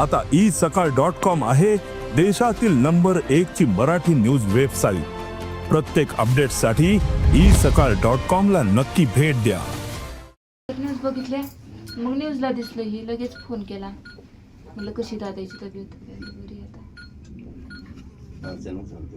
आता ई सकाळ dot com आहे देशातील नंबर एक ची मराठी न्यूज वेबसाईट. प्रत्येक अपडेटसाठी ई सकाळ डॉट कॉम ला नक्की भेट द्या. न्यूज बघितल्या मग न्यूजला दिसलं ही लगेच फोन केला. म्हणलं कशी दादाची तब्येत? बरी आता. अचानक सांगते.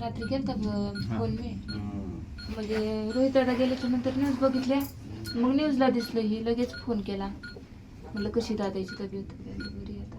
रात्री गेलता फोन मी म्हणजे रोहित दादा गेल्याच्यानंतर न्यूज बघितल्या मग न्यूजला दिसलं ही लगेच फोन केला. म्हणलं कशी दादाची तब्येत? बरी आता.